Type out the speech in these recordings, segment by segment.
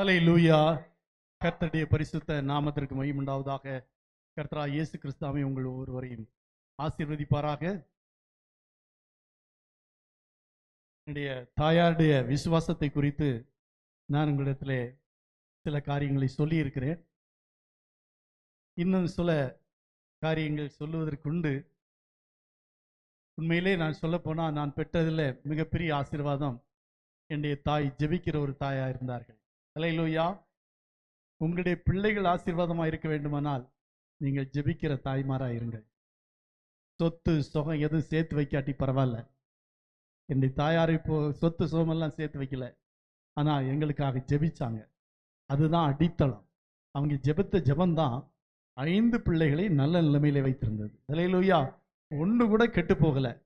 ஹalleluya கர்த்தருடைய பரிசுத்த நாமத்திற்கு மகிமை கர்த்தரா இயேசு கிறிஸ்தாவை உங்கள் ஒவ்வொருவரையும் ஆசீர்வதிப்பாராக. என்னுடைய தாயாருடைய விசுவாசத்தை குறித்து நான் உங்களிடத்தில் சில காரியங்களை சொல்லியிருக்கிறேன். இன்னும் சில காரியங்கள் சொல்லுவதற்குண்டு உண்மையிலே நான் சொல்லப்போனால் நான் பெற்றதில் மிகப்பெரிய ஆசீர்வாதம் என்னுடைய தாய் ஜெபிக்கிற ஒரு தாயா இருந்தார்கள். அலையிலோயா. உங்களுடைய பிள்ளைகள் ஆசீர்வாதமா இருக்க வேண்டுமானால் நீங்கள் ஜெபிக்கிற தாய்மாராக இருங்கள். சொத்து சுகம் எதுவும் சேர்த்து வைக்காட்டி பரவாயில்ல. என்னுடைய தாயார் இப்போ சொத்து சுகமெல்லாம் சேர்த்து வைக்கல. ஆனால் எங்களுக்காக ஜெபிச்சாங்க. அதுதான் அடித்தளம். அவங்க ஜெபித்த ஜெபந்தான் ஐந்து பிள்ளைகளை நல்ல நிலைமையில வைத்திருந்தது. தலையிலூயா ஒன்று கூட கெட்டு போகலை.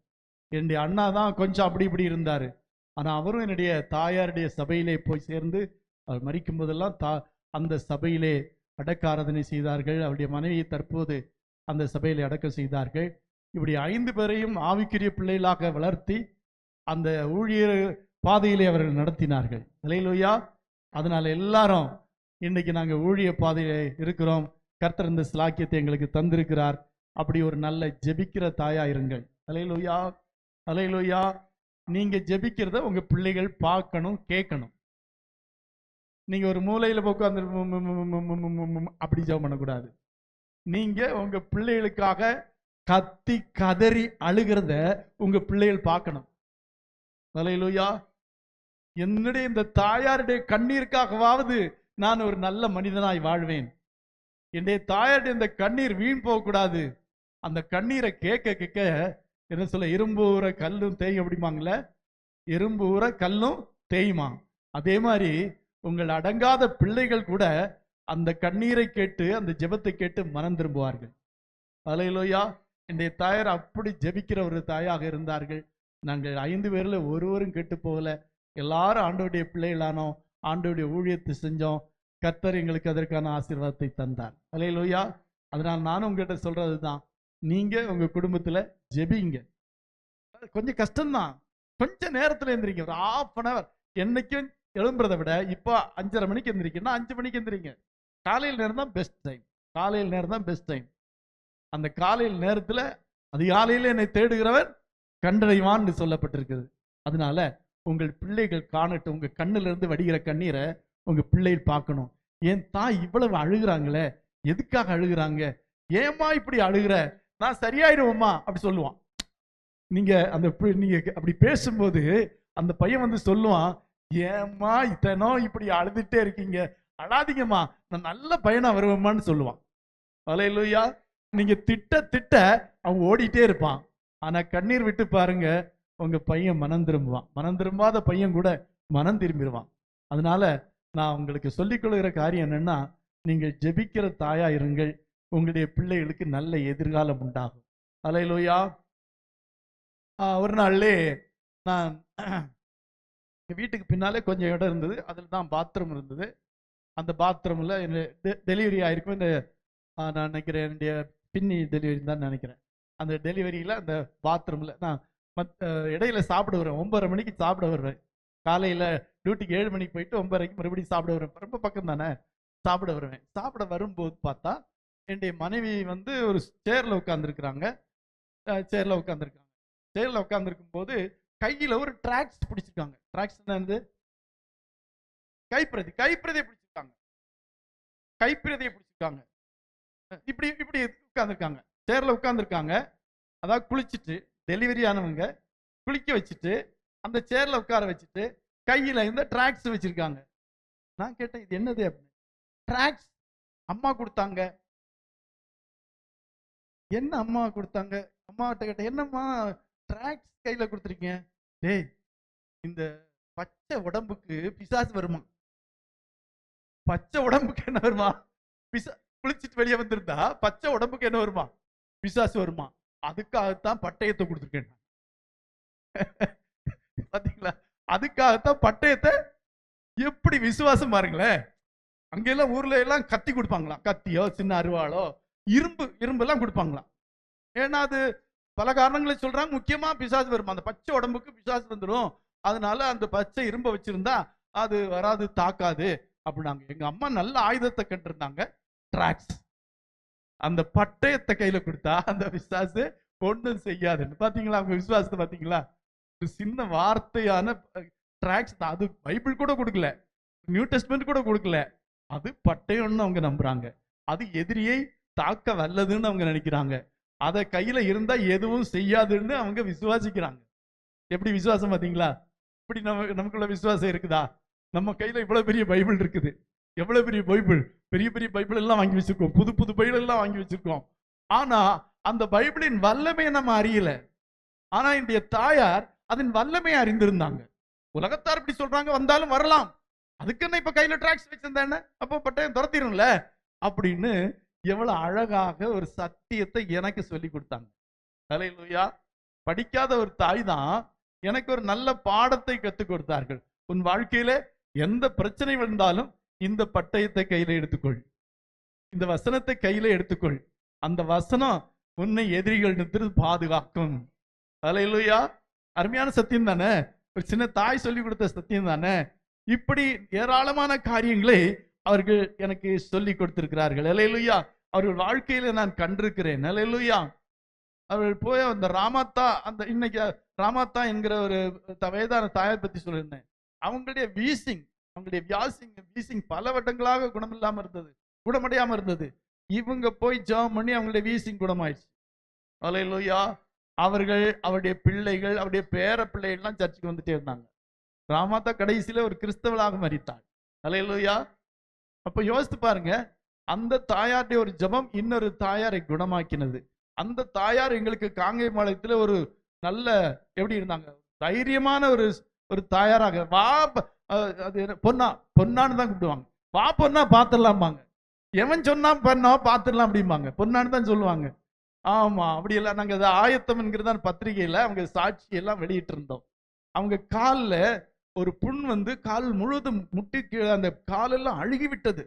என்னுடைய அண்ணா தான் கொஞ்சம் அப்படி இப்படி இருந்தார். ஆனால் அவரும் என்னுடைய தாயாருடைய சபையிலே போய் சேர்ந்து அவர் மறிக்கும் போதெல்லாம் தா அந்த சபையிலே அடக்க ஆராதனை செய்தார்கள். அவருடைய மனைவியை தற்போது அந்த சபையிலே அடக்கம் செய்தார்கள். இப்படி ஐந்து பேரையும் ஆவிக்குரிய பிள்ளைகளாக வளர்த்தி அந்த ஊழியர் பாதையிலே அவர்கள் நடத்தினார்கள். நிலையிலோயா அதனால எல்லாரும் இன்னைக்கு நாங்கள் ஊழிய பாதையிலே இருக்கிறோம். கர்த்தர் இந்த சிலாக்கியத்தை எங்களுக்கு தந்திருக்கிறார். அப்படி ஒரு நல்ல ஜெபிக்கிற தாயா இருங்கள். அலையிலோயா! அலையிலோயா! நீங்க ஜெபிக்கிறத உங்க பிள்ளைகள் பார்க்கணும் கேட்கணும். நீங்கள் ஒரு மூலையில் உட்காந்து அப்படி ஜெபம் பண்ணக்கூடாது. நீங்கள் உங்கள் பிள்ளைகளுக்காக கத்தி கதறி அழுகிறத உங்கள் பிள்ளைகள் பார்க்கணும். அலையிலோயா. என்னுடைய இந்த தாயாருடைய கண்ணீருக்காகவாவது நான் ஒரு நல்ல மனிதனாய் வாழ்வேன். என்னுடைய தாயாருடைய இந்த கண்ணீர் வீண் போகக்கூடாது. அந்த கண்ணீரை கேட்க கேட்க என்ன சொல்ல இரும்பு ஊற கல்லும் தேயும் அப்படிமாங்களே இரும்பு ஊற கல்லும் தேயுமா அதே மாதிரி உங்கள் அடங்காத பிள்ளைகள் கூட அந்த கண்ணீரை கேட்டு அந்த ஜெபத்தை கேட்டு மனம் திரும்புவார்கள். அலையிலோயா என்னுடைய தாயார் அப்படி ஜெபிக்கிற ஒரு தாயாக இருந்தார்கள். நாங்கள் ஐந்து பேர்ல ஒருவரும் கெட்டு போகல. எல்லாரும் ஆண்டோடைய பிள்ளைகளானோம். ஆண்டோடைய ஊழியத்தை செஞ்சோம். கத்தர் எங்களுக்கு அதற்கான ஆசீர்வாதத்தை தந்தார். அலையிலோயா அதனால் நானும் உங்ககிட்ட சொல்றது தான் நீங்க உங்க குடும்பத்துல ஜெபிங்க. கொஞ்சம் கஷ்டம்தான். கொஞ்ச நேரத்துல எந்திரிங்க. ஒரு ஆஃப் அன் அவர் என்னைக்கும் எழும்புறதை விட இப்போ அஞ்சரை மணிக்கு எந்திரிக்கணும்னா அஞ்சு மணிக்கு எந்திரிங்க. காலையில் நேரம் தான் பெஸ்ட் டைம் காலையில் நேரம் தான் பெஸ்ட் டைம் அந்த காலையில் நேரத்துல அதிகாலையில் என்னை தேடுகிறவர் கண்டடைவான்னு சொல்லப்பட்டிருக்குது அதனால உங்கள் பிள்ளைகள் காணட்டும். உங்க கண்ணுல இருந்து வடிகிற கண்ணீரை உங்க பிள்ளைகள் பார்க்கணும். என் தாய் இவ்வளவு அழுகிறாங்களே? எதுக்காக அழுகுறாங்க? ஏமா இப்படி அழுகுற? நான் சரியாயிருவோம்மா அப்படி சொல்லுவான். நீங்க அந்த நீங்கள் நீங்க அப்படி பேசும்போது அந்த பையன் வந்து சொல்லுவான் ஏம்மா இத்தனம் இப்படி அழுதுட்டே இருக்கீங்க? அழாதீங்கம்மா நான் நல்ல பையனா வருவேம்மான்னு சொல்லுவான். அலை இல்லையா நீங்க திட்ட திட்ட அவன் ஓடிட்டே இருப்பான். ஆனா கண்ணீர் விட்டு பாருங்க உங்க பையன் மனம் திரும்புவான். மனம் திரும்பாத பையன் கூட மனம் திரும்பிடுவான் அதனால நான் உங்களுக்கு சொல்லிக் கொள்கிற காரியம் என்னன்னா நீங்கள் ஜெபிக்கிற தாயா இருங்கள். உங்களுடைய பிள்ளைகளுக்கு நல்ல எதிர்காலம் உண்டாகும். அலையிலோயா. ஒரு நாள்லே நான் எங்கள் வீட்டுக்கு பின்னாலே கொஞ்சம் இடம் இருந்தது. அதில் தான் பாத்ரூம் இருந்தது. அந்த பாத்ரூமில் டெலிவரி ஆகிருக்கும் இந்த நான் நினைக்கிறேன் என்னுடைய பின்னி டெலிவரி தான் நினைக்கிறேன். அந்த டெலிவரியில் அந்த பாத்ரூமில் நான் மத் இடையில சாப்பிட வருவேன். ஒன்பதரை மணிக்கு சாப்பிட வருவேன். காலையில் டியூட்டிக்கு ஏழு மணிக்கு போயிட்டு ஒன்பதரைக்கு மறுபடியும் சாப்பிட வருவேன். ரொம்ப பக்கம் தானே? சாப்பிட வருவேன். சாப்பிட வரும்போது பார்த்தா என்னுடைய மனைவி வந்து ஒரு சேரில் உட்காந்துருக்குறாங்க சேரில் உட்காந்துருக்காங்க சேரில் உட்காந்துருக்கும் போது கையில் ஒரு ட்ராக்ஸ் பிடிச்சிருக்காங்க. டிராக்ஸ் என்னது? கைப்பிரதி கைப்பிரதியை பிடிச்சிருக்காங்க. கைப்பிரதியை பிடிச்சிருக்காங்க. இப்படி இப்படி உட்காந்துருக்காங்க சேர்ல உட்காந்துருக்காங்க அதாவது குளிச்சுட்டு டெலிவரி ஆனவங்க குளிக்க வச்சுட்டு அந்த சேர்ல உட்கார வச்சுட்டு கையில இந்த ட்ராக்ஸ் வச்சிருக்காங்க. நான் கேட்டேன் இது என்னது அப்படின்னு. ட்ராக்ஸ் அம்மா கொடுத்தாங்க. என்ன அம்மா கொடுத்தாங்க? அம்மாட்ட கேட்டேன் என்னம்மா ட்ராக்ஸ் கையில கொடுத்துருக்கீங்க? டேய் இந்த பச்சை உடம்புக்கு பிசாசு வருமா? பச்சை உடம்புக்கு என்ன வருமா? பிசா குளிச்சுட்டு வெளியே வந்திருந்தா பச்சை உடம்புக்கு என்ன வருமா? பிசாசு வருமா? அதுக்காகத்தான் பட்டயத்தை கொடுத்துருக்கேன் பாத்தீங்களா? அதுக்காகத்தான் பட்டயத்தை எப்படி விசுவாசம் பாருங்களேன். அங்கெல்லாம் ஊர்ல எல்லாம் கத்தி கொடுப்பாங்களாம். கத்தியோ சின்ன அருவாளோ இரும்பு இரும்பு எல்லாம் கொடுப்பாங்களாம். ஏன்னா அது பல காரணங்களை சொல்றாங்க. முக்கியமா பிசாசு வரும்? அந்த பச்சை உடம்புக்கு பிசாசு வந்துடும் அதனால அந்த பச்சை இரும்ப வச்சிருந்தா அது வராது தாக்காது அப்படின்னாங்க. எங்க அம்மா நல்ல ஆயுதத்தை கட்டிருந்தாங்க ட்ராக்ஸ் அந்த பட்டயத்தை கையில கொடுத்தா அந்த விசுவாசு ஒன்றும் செய்யாதுன்னு. பாத்தீங்களா? அவங்க விசுவாசத்தை பாத்தீங்களா? ஒரு சின்ன வார்த்தையான ட்ராக்ஸ் தான். அது பைபிள் கூட கொடுக்கல. நியூ டெஸ்ட்மெண்ட் கூட கொடுக்கல. அது பட்டயம்னு அவங்க நம்புறாங்க. அது எதிரியை தாக்க வல்லதுன்னு அவங்க நினைக்கிறாங்க. அதை கையில இருந்தா எதுவும் செய்யாதுன்னு அவங்க விசுவாசிக்கிறாங்க. எப்படி விசுவாசம் பார்த்தீங்களா? இப்படி நம்ம நமக்குள்ள விசுவாசம் இருக்குதா? நம்ம கையில இவ்வளவு பெரிய பைபிள் இருக்குது. எவ்வளவு பெரிய பைபிள்? பெரிய பெரிய பைபிள் எல்லாம் வாங்கி வச்சிருக்கோம். புது புது பைபிள் எல்லாம் வாங்கி வச்சிருக்கோம். ஆனா அந்த பைபிளின் வல்லமையை நம்ம அறியல. ஆனா என்னுடைய தாயார் அதன் வல்லமையை அறிந்திருந்தாங்க. உலகத்தார் இப்படி சொல்றாங்க வந்தாலும் வரலாம். அதுக்கு என்ன இப்ப கையில டிராக்ஸ் வச்சிருந்தேன்னு அப்போ பட்டயம் துரத்திடும்ல. அப்படின்னு எவ்வளவு அழகாக ஒரு சத்தியத்தை எனக்கு சொல்லி கொடுத்தாங்க. ஹalleluya. படிக்காத ஒரு தாய் தான் எனக்கு ஒரு நல்ல பாடத்தை கற்றுக் கொடுத்தார்கள். உன் வாழ்க்கையில எந்த பிரச்சனை வந்தாலும் இந்த பட்டயத்தை கையில எடுத்துக்கொள். இந்த வசனத்தை கையில எடுத்துக்கொள். அந்த வசனம் உன்னை எதிரிகளிடத்திலிருந்து பாதுகாக்கும். ஹalleluya. அருமையான சத்தியம் தானே? ஒரு சின்ன தாய் சொல்லி கொடுத்த சத்தியம் தானே? இப்படி ஏராளமான காரியங்களை அவர்கள் எனக்கு சொல்லி கொடுத்திருக்கிறார்கள். ஹalleluya. அவர்கள் வாழ்க்கையில நான் கண்டிருக்கிறேன். நல்லா அவர்கள் போய் அந்த ராமாத்தா அந்த இன்னைக்கு ராமாத்தா என்கிற ஒரு த- வேதான தாயார் பத்தி சொல்லியிருந்தேன். அவங்களுடைய வீசிங் அவங்களுடைய வியாசிங் வீசிங் பல வருடங்களாக குணமில்லாம இருந்தது குணமடையாம இருந்தது. இவங்க போய் ஜெபம் பண்ணி அவங்களுடைய வீசிங் குணமாயிடுச்சு. ஹalleluya. அவர்கள் அவருடைய பிள்ளைகள் அவருடைய பேர பிள்ளைகள்லாம் சர்ச்சுக்கு வந்துட்டே இருந்தாங்க. ராமாத்தா கடைசியில ஒரு கிறிஸ்தவளாக மறித்தாள் ஹalleluya. அப்ப யோசித்து பாருங்க அந்த தாயாருடைய ஒரு ஜெபம் இன்னொரு தாயாரை குணமாக்கினது. அந்த தாயார் எங்களுக்கு காங்கை மாலயத்தில் ஒரு நல்ல எப்படி இருந்தாங்க தைரியமான ஒரு ஒரு தாயாராக வா அது என்ன, பொன்னா பொன்னான்னு தான் கூப்பிடுவாங்க. வா பொன்னா பாத்துடலாம்பாங்க. எவன் சொன்னா பொண்ணா பாத்துடலாம் அப்படிம்பாங்க. பொண்ணான்னு தான் சொல்லுவாங்க. ஆமா அப்படி எல்லாம் நாங்க அதை ஆயத்தம் என்கிறதான் பத்திரிகையில அவங்க சாட்சி எல்லாம் வெளியிட்டு இருந்தோம் அவங்க கால்ல ஒரு புண் வந்து கால் முழுவதும் முட்டி கீழே அந்த காலெல்லாம் அழுகி விட்டது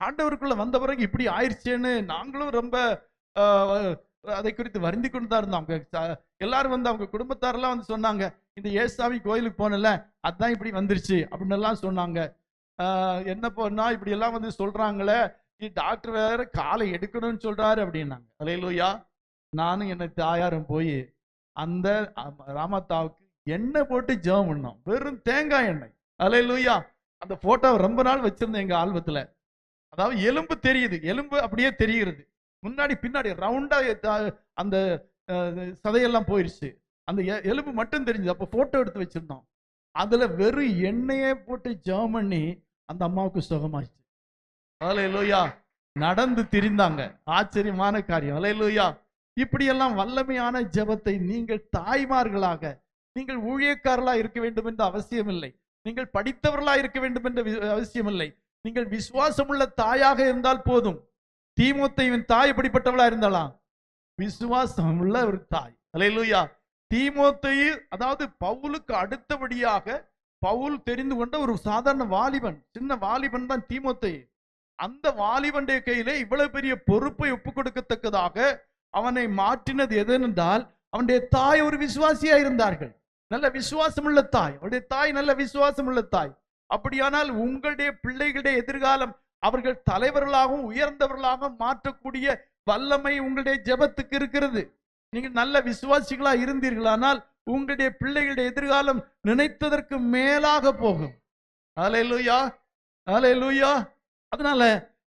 ஆண்டவருக்குள்ள வந்த பிறகு இப்படி ஆயிடுச்சேன்னு நாங்களும் ரொம்ப அதை குறித்து வருந்தி கொண்டு தான் இருந்தோம். அவங்க எல்லாரும் வந்து அவங்க குடும்பத்தாரெல்லாம் வந்து சொன்னாங்க இந்த ஏசாமி கோயிலுக்கு போனல அதான் இப்படி வந்துருச்சு அப்படின்னு எல்லாம் சொன்னாங்க என்ன போனா இப்படி எல்லாம் வந்து சொல்றாங்களே டாக்டர் வேற காலை எடுக்கணும்னு சொல்றாரு அப்படின்னாங்க. அலையிலோயா நானும் என்னை தாயாரும் போய் அந்த ராமத்தாவுக்கு எண்ணெய் போட்டு ஜெபம் பண்ணோம். வெறும் தேங்காய் எண்ணெய். அலையிலூயா அந்த போட்டோவை ரொம்ப நாள் வச்சிருந்தேன் எங்க ஆல்பத்துல. அதாவது எலும்பு தெரியுது. எலும்பு அப்படியே தெரிகிறது. முன்னாடி பின்னாடி ரவுண்டா அந்த அஹ், சதையெல்லாம் போயிடுச்சு அந்த எலும்பு மட்டும் தெரிஞ்சது. அப்போ போட்டோ எடுத்து வச்சிருந்தோம். அதுல வெறும் எண்ணெயே போட்டு ஜெபம் பண்ணி அந்த அம்மாவுக்கு சுகமாச்சு அலையிலூயா. நடந்து திரிந்தாங்க. ஆச்சரியமான காரியம். அலையிலூயா. இப்படியெல்லாம் வல்லமையான ஜெபத்தை நீங்கள் தாய்மார்களாக நீங்கள் ஊழியக்காரர்களா இருக்க வேண்டும் என்ற அவசியம் இல்லை நீங்கள் படித்தவர்களா இருக்க வேண்டும் என்ற அவசியம் இல்லை நீங்கள் விசுவாசமுள்ள தாயாக இருந்தால் போதும். தீமோத்தையின் தாய் எப்படிப்பட்டவளா இருந்தாலாம்? விசுவாசம் உள்ள ஒரு தாய். அலையலூயா தீமோத்தேயு அதாவது பவுலுக்கு அடுத்தபடியாக பவுல் தெரிந்து கொண்ட ஒரு சாதாரண வாலிபன் சின்ன வாலிபன் தான் தீமோத்தை அந்த வாலிபனுடைய கையிலே இவ்வளவு பெரிய பொறுப்பை ஒப்புக் கொடுக்கத்தக்கதாக அவனை மாற்றினது எதென்றால் அவனுடைய தாய் ஒரு விசுவாசியா இருந்தார்கள். நல்ல விசுவாசமுள்ள தாய். அவருடைய தாய் நல்ல விசுவாசமுள்ள தாய். அப்படியானால் உங்களுடைய பிள்ளைகளுடைய எதிர்காலம் அவர்கள் தலைவர்களாகவும் உயர்ந்தவர்களாகவும் மாற்றக்கூடிய வல்லமை உங்களுடைய ஜெபத்துக்கு இருக்கிறது. நீங்கள் நல்ல விசுவாசிகளா இருந்தீர்களானால் உங்களுடைய பிள்ளைகளுடைய எதிர்காலம் நினைத்ததற்கு மேலாக போகும். அலையலூயா அலையலூயா அதனால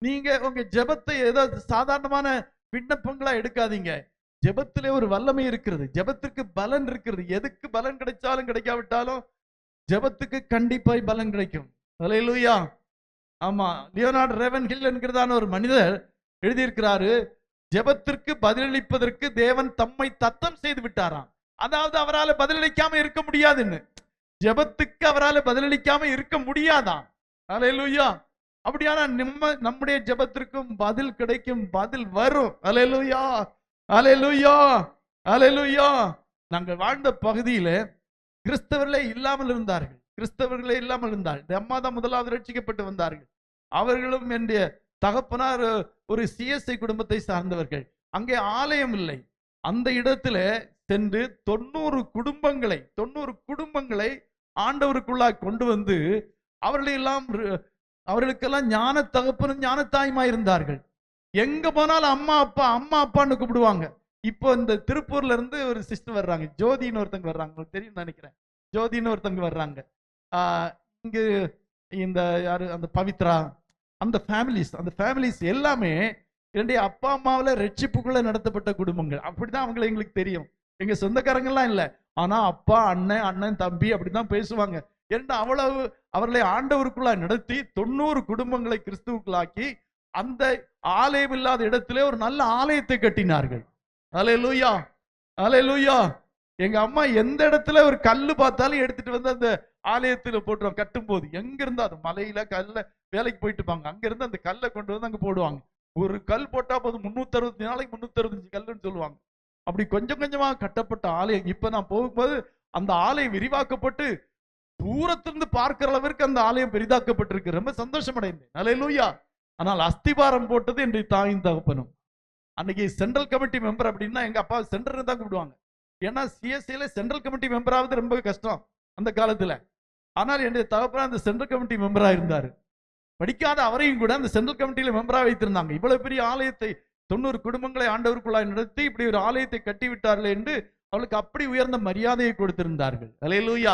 நீங்க உங்க ஜெபத்தை ஏதோ சாதாரணமான விண்ணப்பங்களா எடுக்காதீங்க. ஜெபத்திலே ஒரு வல்லமை இருக்கிறது. ஜெபத்திற்கு பலன் இருக்கிறது. எதுக்கு பலன் கிடைச்சாலும் கிடைக்காவிட்டாலும் ஜெபத்துக்கு கண்டிப்பாய் பலன் கிடைக்கும். அலையலூயா ஆமா லியோனார்ட் ரெவன் ஹில் என்கிறதான ஒரு மனிதர் எழுதியிருக்கிறாரு ஜெபத்திற்கு பதிலளிப்பதற்கு தேவன் தம்மை தத்தம் செய்து விட்டாராம். அதாவது அவரால் பதிலளிக்காம இருக்க முடியாதுன்னு. ஜெபத்துக்கு அவரால் பதிலளிக்காம இருக்க முடியாதாம். அலையலூயா அப்படியானா நம்ம நம்முடைய ஜெபத்திற்கும் பதில் கிடைக்கும் பதில் வரும். அலையலூயா அலையலூயா அலையலூயா நாங்கள் வாழ்ந்த பகுதியில கிறிஸ்தவர்களே இல்லாமல் இருந்தார்கள். கிறிஸ்தவர்களே இல்லாமல் இருந்தார்கள். இந்த அம்மா தான் முதலாவது ரட்சிக்கப்பட்டு வந்தார்கள். அவர்களும் என்னுடைய தகப்பனார் ஒரு சிஎஸ்ஐ குடும்பத்தை சார்ந்தவர்கள். அங்கே ஆலயம் இல்லை. அந்த இடத்துல சென்று தொண்ணூறு குடும்பங்களை தொண்ணூறு குடும்பங்களை ஆண்டவருக்குள்ளாய் கொண்டு வந்து அவர்களையெல்லாம் அவர்களுக்கெல்லாம் ஞான தகப்பனும் ஞானத்தாயுமா இருந்தார்கள் எங்க போனாலும் அம்மா அப்பா அம்மா அப்பான்னு கூப்பிடுவாங்க. இப்போ இந்த திருப்பூர்ல இருந்து ஒரு சிஸ்டர் வர்றாங்க. ஜோதின்னு ஒருத்தங்க வர்றாங்க. உங்களுக்கு தெரியும் நினைக்கிறேன். ஜோதின்னு ஒருத்தங்க வர்றாங்க. ஆஹ் இங்கு இந்த யாரு? அந்த பவித்ரா அந்த ஃபேமிலிஸ் அந்த ஃபேமிலிஸ் எல்லாமே என்னுடைய அப்பா அம்மாவில் ரட்சிப்புக்குள்ள நடத்தப்பட்ட குடும்பங்கள். அப்படிதான் அவங்களை எங்களுக்கு தெரியும். எங்க சொந்தக்காரங்கெல்லாம் இல்லை. ஆனா அப்பா அண்ணன் அண்ணன் தம்பி அப்படிதான் பேசுவாங்க. ஏன்னா அவ்வளவு அவர்களை ஆண்டவருக்குள்ளாய் நடத்தி தொண்ணூறு குடும்பங்களை கிறிஸ்துவுக்குள்ளாக்கி அந்த ஆலயம் இல்லாத இடத்திலே ஒரு நல்ல ஆலயத்தை கட்டினார்கள். அலே லூயா அலே லூயா எங்க அம்மா எந்த இடத்துல ஒரு கல்லு பார்த்தாலும் எடுத்துட்டு வந்து அந்த ஆலயத்துல போட்டுருவாங்க கட்டும் போது எங்க இருந்தா அது மலையில கல்ல வேலைக்கு போயிட்டு இருப்பாங்க. அங்க இருந்து அந்த கல்லை கொண்டு வந்து அங்க போடுவாங்க. ஒரு கல் போட்டா போதும் முன்னூத்தி அறுபத்தி நாளைக்கு முன்னூத்தி அறுபத்தஞ்சு கல்லுன்னு சொல்லுவாங்க. அப்படி கொஞ்சம் கொஞ்சமா கட்டப்பட்ட ஆலயம். இப்ப நான் போகும்போது அந்த ஆலயம் விரிவாக்கப்பட்டு தூரத்திலிருந்து பார்க்கிற அளவிற்கு அந்த ஆலயம் பெரிதாக்கப்பட்டிருக்கு. ரொம்ப சந்தோஷம் அடைந்தேன் அலையலூயா ஆனால் அஸ்திபாரம் போட்டது என்னுடைய தாயின் தகப்பனும். அன்னைக்கு சென்ட்ரல் கமிட்டி மெம்பர் அப்படின்னா எங்க அப்பா சென்டர் தான் கூப்பிடுவாங்க. ஏன்னா சிஎஸ்சியில சென்ட்ரல் கமிட்டி மெம்பர் ரொம்ப கஷ்டம் அந்த காலத்துல. ஆனால் என்னுடைய தகப்பனா அந்த சென்ட்ரல் கமிட்டி மெம்பரா இருந்தாரு. படிக்காத அவரையும் கூட அந்த சென்ட்ரல் கமிட்டியில மெம்பரா வைத்திருந்தாங்க. இவ்வளவு பெரிய ஆலயத்தை தொண்ணூறு குடும்பங்களை ஆண்டவருக்குள்ளாய் நடத்தி இப்படி ஒரு ஆலயத்தை கட்டி விட்டார்கள் என்று அவளுக்கு அப்படி உயர்ந்த மரியாதையை கொடுத்திருந்தார்கள். அலையலூயா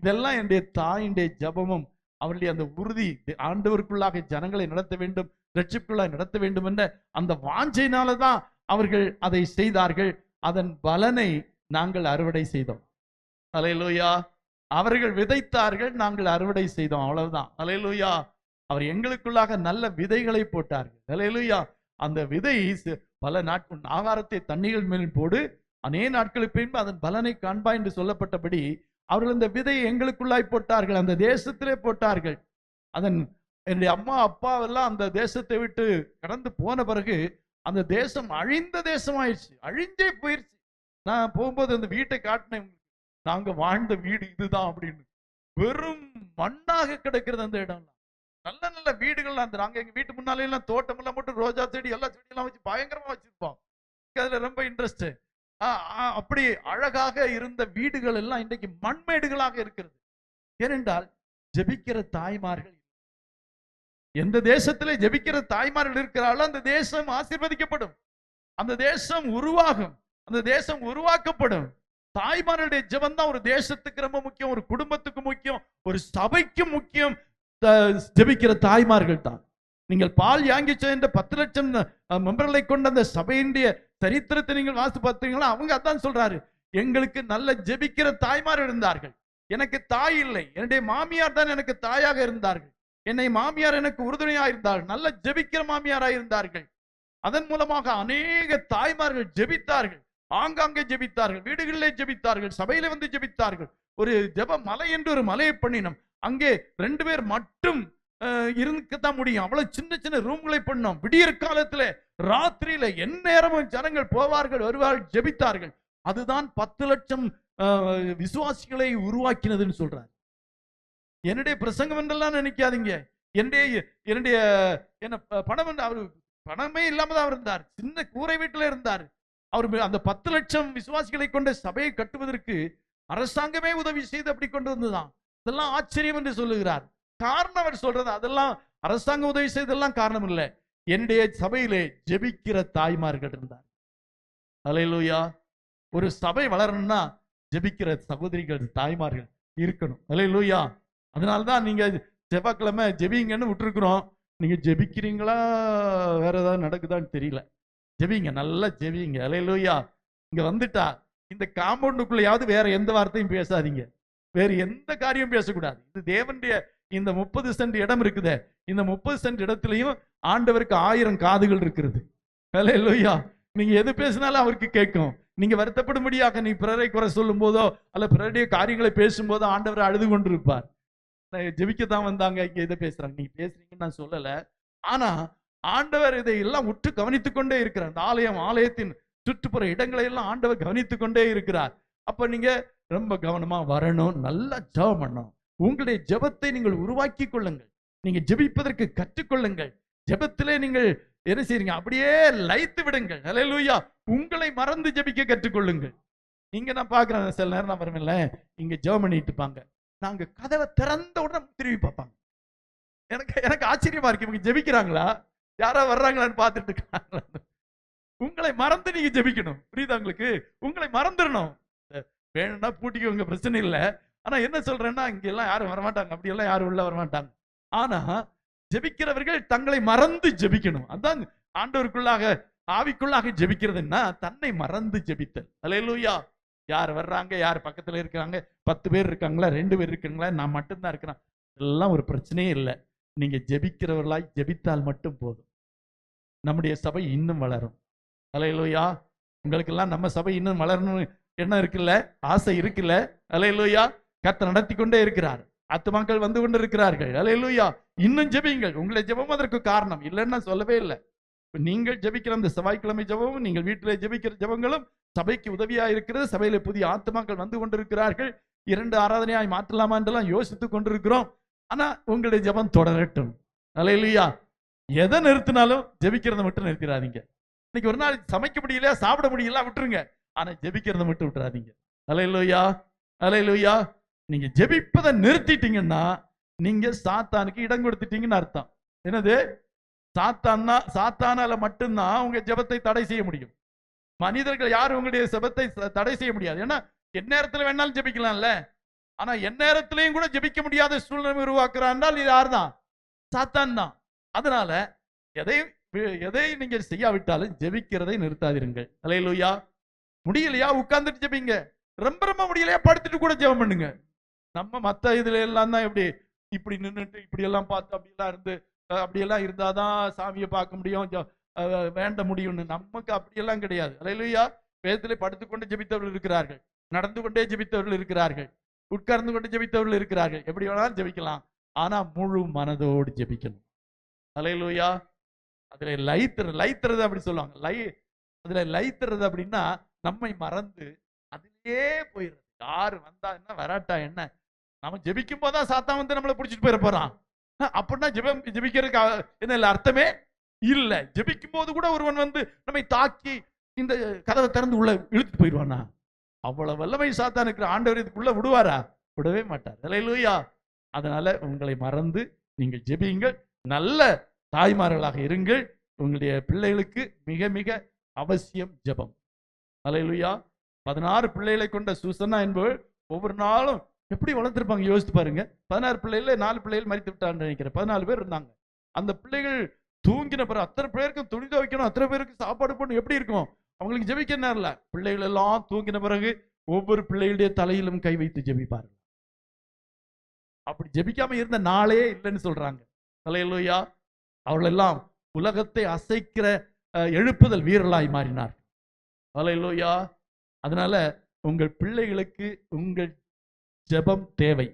இதெல்லாம் என்னுடைய தாயினுடைய ஜபமும் அவருடைய அந்த உறுதி ஆண்டவருக்குள்ளாக ஜனங்களை நடத்த வேண்டும். ரட்சிப்புள்ளாய் நடத்த வேண்டும் என்ற அந்த வாஞ்சையினால தான் அவர்கள் அதை செய்தார்கள். அதன் பலனை நாங்கள் அறுவடை செய்தோம். அலையலூயா அவர்கள் விதைத்தார்கள் நாங்கள் அறுவடை செய்தோம். அவ்வளவுதான். அலையலூயா அவர் எங்களுக்குள்ளாக நல்ல விதைகளை போட்டார்கள். அலையலூயா அந்த விதை பல நாட்கள் ஆகாரத்தை தண்ணீர்கள் மேல் போடு. அநே நாட்களுக்கு பின்பு அதன் பலனை காண்பா என்று சொல்லப்பட்டபடி அவர்கள் அந்த விதையை எங்களுக்குள்ளாய் போட்டார்கள். அந்த தேசத்திலே போட்டார்கள். அதன் என்னுடைய அம்மா அப்பா எல்லாம் அந்த தேசத்தை விட்டு கடந்து போன பிறகு அந்த தேசம் அழிந்த தேசம் ஆயிடுச்சு அழிஞ்சே போயிருச்சு நான் போகும்போது அந்த வீட்டை காட்டினேன். நாங்க வாழ்ந்த வீடு இதுதான் அப்படின்னு. வெறும் மண்ணாக கிடக்கிறது அந்த இடம் நல்ல நல்ல வீடுகள் அந்த நாங்க எங்க வீட்டு முன்னாலே எல்லாம் தோட்டம் எல்லாம் போட்டு ரோஜா செடி எல்லா செடியெல்லாம் வச்சு பயங்கரமா வச்சிருப்போம். அதுல ரொம்ப இன்ட்ரெஸ்ட் அப்படி அழகாக இருந்த வீடுகள் எல்லாம் இன்றைக்கு மண்மேடுகளாக இருக்கிறது. ஏனென்றால் ஜெபிக்கிற தாய்மார்கள் எந்த தேசத்தில் ஜெபிக்கிற தாய்மார்கள் இருக்கிறார்களோ அந்த தேசம் ஆசீர்வதிக்கப்படும். அந்த தேசம் உருவாகும். அந்த தேசம் உருவாக்கப்படும். தாய்மார்களுடைய ஜெபம் தான் ஒரு தேசத்துக்கு ரொம்ப முக்கியம் ஒரு குடும்பத்துக்கு முக்கியம் ஒரு சபைக்கு முக்கியம். ஜெபிக்கிற தாய்மார்கள் தான். நீங்கள் பால் யாங்கிச்ச என்ற பத்து லட்சம் மெம்பர்களை கொண்ட அந்த சபையினுடைய சரித்திரத்தை நீங்கள் வாசித்து பார்த்தீங்களா அவங்க அதான் சொல்றாரு. எங்களுக்கு நல்ல ஜெபிக்கிற தாய்மார் இருந்தார்கள். எனக்கு தாய் இல்லை. என்னுடைய மாமியார் தான் எனக்கு தாயாக இருந்தார்கள். என்னை மாமியார் எனக்கு உறுதுணையா இருந்தார்கள் நல்ல ஜெபிக்கிற மாமியாரா இருந்தார்கள் அதன் மூலமாக அநேக தாய்மார்கள் ஜெபித்தார்கள். ஆங்காங்கே ஜெபித்தார்கள். வீடுகளிலே ஜெபித்தார்கள். சபையில வந்து ஜெபித்தார்கள். ஒரு ஜெப மலை என்று ஒரு மலையை பண்ணினோம். அங்கே ரெண்டு பேர் மட்டும் இருக்கத்தான் முடியும். அவ்வளவு சின்ன சின்ன ரூம்களை பண்ணோம் விடியற் காலத்துல ராத்திரியில எந்நேரமும் ஜனங்கள் போவார்கள் வருவார்கள் ஜெபித்தார்கள். அதுதான் பத்து லட்சம் அஹ், விசுவாசிகளை உருவாக்கினதுன்னு சொல்றாரு. என்னுடைய பிரசங்கம் என்றெல்லாம் நினைக்காதீங்க. என்னுடைய என்னுடைய என்ன ப- பணம் என்று அவர் பணமே இல்லாம தான் அவர் இருந்தார். சின்ன கூரை வீட்டுல இருந்தார். அவர் அந்த பத்து லட்சம் விசுவாசிகளை கொண்ட சபையை கட்டுவதற்கு அரசாங்கமே உதவி செய்து அப்படி கொண்டு வந்ததுதான். இதெல்லாம் ஆச்சரியம் என்று சொல்லுகிறார். காரணம் அவர் சொல்றது அதெல்லாம் அரசாங்கம் உதவி செய்ததெல்லாம் காரணம் இல்லை. என்னுடைய சபையிலே ஜெபிக்கிற தாய்மார்கள் இருந்தார். அலையலூயா. ஒரு சபை வளரணும்னா ஜெபிக்கிற சகோதரிகள் தாய்மார்கள் இருக்கணும். அலையலூயா. அதனால்தான் நீங்க செவ்வாய்க்கிழமை ஜெபிங்கன்னு விட்டுருக்குறோம். நீங்க ஜெபிக்கிறீங்களா? வேற ஏதாவது நடக்குதான்னு தெரியல. ஜெபிங்க நல்லா ஜெபிங்க. அலையலூயா இங்க வந்துட்டா. இந்த காம்பவுண்டுக்குள்ளேயாவது வேற எந்த வார்த்தையும் பேசாதீங்க. வேறு எந்த காரியம் பேசக்கூடாது. இது தேவனுடைய இந்த முப்பது சென்ட் இடம் இருக்குதே. இந்த முப்பது சென்ட் இடத்துலையும் ஆண்டவருக்கு ஆயிரம் காதுகள் இருக்கிறது. அல்லேலூயா நீங்க எது பேசினாலும் அவருக்கு கேட்கும். நீங்க வருத்தப்படும்படியாக நீ பிறரை குறை சொல்லும் போதோ அல்ல பிறருடைய காரியங்களை பேசும்போதோ ஆண்டவர் அழுது கொண்டிருப்பார். ஜெபிக்கத்தான் வந்தாங்க இதை பேசுறாங்க. நீங்க பேசுறீங்கன்னு நான் சொல்லல. ஆனா ஆண்டவர் இதை எல்லாம் உற்று கவனித்துக் கொண்டே இருக்கிறார். அந்த ஆலயம் ஆலயத்தின் சுற்றுப்புற இடங்களை எல்லாம் ஆண்டவர் கவனித்துக் கொண்டே இருக்கிறார். அப்ப நீங்க ரொம்ப கவனமா வரணும் நல்லா ஜபம் பண்ணணும். உங்களுடைய ஜெபத்தை நீங்கள் உருவாக்கி கொள்ளுங்கள். நீங்க ஜெபிப்பதற்கு கற்றுக்கொள்ளுங்கள் ஜெபத்திலே நீங்கள் என்ன செய்றீங்க? அப்படியே லைத்து விடுங்கள். ஹalleluya. உங்களை மறந்து ஜெபிக்க கற்றுக்கொள்ளுங்கள் இங்க நான் பாக்குறேன் சில நேரம் நான் வருவேன்ல. இங்க ஜெபம் பண்ணிட்டு இருப்பாங்க. நாங்க கதவை திறந்த உடனே திரும்பி பார்ப்பாங்க. எனக்கு எனக்கு ஆச்சரியமா இருக்கு. இவங்க ஜெபிக்கிறாங்களா? யாரா வர்றாங்களான்னு பார்த்துட்டு இருக்காங்களா உங்களை மறந்து நீங்க ஜெபிக்கணும். புரியுதா உங்களுக்கு? உங்களை மறந்துடணும். வேணும்னா பூட்டிக்கோங்க பிரச்சனை இல்லை. ஆனா என்ன சொல்றேன்னா இங்க எல்லாம் யாரும் வரமாட்டாங்க. அப்படி எல்லாம் யாரும் உள்ள வரமாட்டாங்க. ஆனா ஜெபிக்கிறவர்கள் தங்களை மறந்து ஜெபிக்கணும். அதான் ஆண்டவருக்குள்ளாக ஆவிக்குள்ளாக ஜெபிக்கிறதுன்னா தன்னை மறந்து ஜெபித்தல். அலையலூயா யார் வர்றாங்க யார் பக்கத்தில் இருக்காங்க பத்து பேர் இருக்காங்களா ரெண்டு பேர் இருக்காங்களா நான் மட்டும்தான் இருக்கிறேன். எல்லாம் ஒரு பிரச்சனையே இல்லை. நீங்கள் ஜெபிக்கிறவர்களாய் ஜெபித்தால் மட்டும் போதும். நம்முடைய சபை இன்னும் வளரும். அலையலோயா உங்களுக்கெல்லாம் நம்ம சபை இன்னும் வளரணும்னு என்ன இருக்குல்ல? ஆசை இருக்குல்ல? அலையலோயா கத்தை நடத்தி கொண்டே இருக்கிறார். ஆத்துமாக்கள் வந்து கொண்டு இருக்கிறார்கள் அலையலூயா இன்னும் ஜெபிங்கள் உங்களை ஜெபம் அதற்கு காரணம். இல்லைன்னு சொல்லவே இல்லை. நீங்கள் ஜெபிக்கிற அந்த செவ்வாய்க்கிழமை ஜபமும் நீங்கள் வீட்டிலே ஜெபிக்கிற ஜெபங்களும் சபைக்கு உதவியா இருக்கிறது சபையில புதிய ஆத்மாக்கள் வந்து கொண்டிருக்கிறார்கள். இரண்டு ஆராதனையாய் மாற்றலாமா என்றெல்லாம் யோசித்துக் கொண்டிருக்கிறோம். ஆனா உங்களுடைய ஜெபம் தொடரட்டும். அலையிலையா. எதை நிறுத்தினாலும் ஜபிக்கிறத மட்டும் நிறுத்திடாதீங்க. இன்னைக்கு ஒரு நாள் சமைக்க முடியல சாப்பிட முடியல விட்டுருங்க. ஆனா ஜபிக்கிறத மட்டும் விட்டுறாதீங்க. அலையிலோயா. அலையிலோயா. நீங்க ஜெபிப்பதை நிறுத்திட்டீங்கன்னா நீங்க சாத்தானுக்கு இடம் கொடுத்துட்டீங்கன்னு அர்த்தம். என்னது? சாத்தான்னா சாத்தானால மட்டும்தான் உங்க ஜெபத்தை தடை செய்ய முடியும். மனிதர்கள் யாரும் உங்களுடைய ஜெபத்தை ச- தடை செய்ய முடியாது. ஏன்னா எந்நேரத்தில் வேணாலும் ஜெபிக்கலாம்ல. ஆனா எந்நேரத்திலையும் கூட ஜெபிக்க முடியாத சூழ்நிலை உருவாக்குறான்னால் இது யார்தான்? சாத்தான் தான் அதனால எதை எதை நீங்க செய்யாவிட்டாலும் ஜெபிக்கிறதை நிறுத்தாதிருங்கள். அலையலூயா. முடியலையா? உட்கார்ந்துட்டு ஜெபிங்க. ரொம்ப ரொம்ப முடியலையா? படுத்துட்டு கூட ஜெபம் பண்ணுங்க. நம்ம மத்த இதுல எல்லாம் தான் எப்படி இப்படி நின்றுட்டு இப்படி எல்லாம் பார்த்து அப்படி எல்லாம் இருந்து அப்படியெல்லாம் இருந்தால் தான் இருந்தாதான் சாமியை பார்க்க முடியும். அஹ், வேண்ட முடியும்னு. நமக்கு அப்படியெல்லாம் கிடையாது. அலையலூயா. வேதத்திலே படுத்துக்கொண்டு ஜெபித்தவர்கள் இருக்கிறார்கள். நடந்து கொண்டே ஜெபித்தவர்கள் இருக்கிறார்கள். உட்கார்ந்து கொண்டு ஜெபித்தவர்கள் இருக்கிறார்கள். எப்படி வேணாலும் ஜெபிக்கலாம். ஆனா முழு மனதோடு ஜெபிக்கணும். அலையலூயா. அதுல லைத்துற லைத்துறது அப்படி சொல்லுவாங்க. லை அதுல லைத்துறது அப்படின்னா நம்மை மறந்து அதிலே போயிடுறது. யாரு வந்தா என்ன வராட்டா என்ன? நம்ம ஜெபிக்கும் போதான் சாத்தா வந்து நம்மளை பிடிச்சிட்டு போயிட போறான். அப்படின்னா ஜெபம் ஜெபிக்கிறதுக்கு என்ன இல்லை அர்த்தமே இல்ல. ஜெபிக்கும் போது கூட ஒருவன் வந்து நம்மை தாக்கி இந்த கதவை திறந்து உள்ள இழுத்து போயிடுவானா? அவ்வளவு வல்லமை சாத்தான் இருக்கிற ஆண்டவர் இதுக்குள்ள விடுவாரா? விடவே மாட்டார். இல்லையா அதனால உங்களை மறந்து நீங்கள் ஜெபியுங்கள். நல்ல தாய்மார்களாக இருங்கள். உங்களுடைய பிள்ளைகளுக்கு மிக மிக அவசியம் ஜெபம். அலையிலுயா பதினாறு பிள்ளைகளை கொண்ட சூசனா என்பவள் ஒவ்வொரு நாளும் எப்படி வளர்த்துருப்பாங்க யோசித்து பாருங்க. பதினாறு பிள்ளைகள நாலு பிள்ளைகள் மறித்து விட்டான்னு நினைக்கிறேன். பதினாலு பேர் இருந்தாங்க. அந்த பிள்ளைகள் தூங்கின பிறகு அத்தனை பேருக்கும் துணி துவைக்கணும் அத்தனை பேருக்கு சாப்பாடு போடணும். எப்படி இருக்கும்? அவங்களுக்கு ஜெபிக்க நேரில் பிள்ளைகள் எல்லாம் தூங்கின பிறகு ஒவ்வொரு பிள்ளைகளுடைய தலையிலும் கை வைத்து ஜெபிப்பார்கள். அப்படி ஜெபிக்காம இருந்த நாளே இல்லைன்னு சொல்றாங்க. தலையிலோயா அவர்கள் எல்லாம் உலகத்தை அசைக்கிற எழுப்புதல் வீரலாய் மாறினார் தலையிலோயா அதனால உங்கள் பிள்ளைகளுக்கு உங்கள் ஜெபம் தேவை.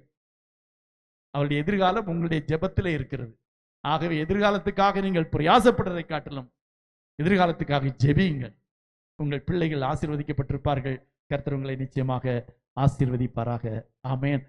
அவருடைய எதிர்காலம் உங்களுடைய ஜெபத்திலே இருக்கிறது. ஆகவே எதிர்காலத்துக்காக நீங்கள் பிரயாசப்படுறதை காட்டிலும் எதிர்காலத்துக்காக ஜெபியுங்கள். உங்கள் பிள்ளைகள் ஆசீர்வதிக்கப்பட்டிருப்பார்கள். கர்த்தர் உங்களை நிச்சயமாக ஆசீர்வதிப்பாராக. ஆமேன்.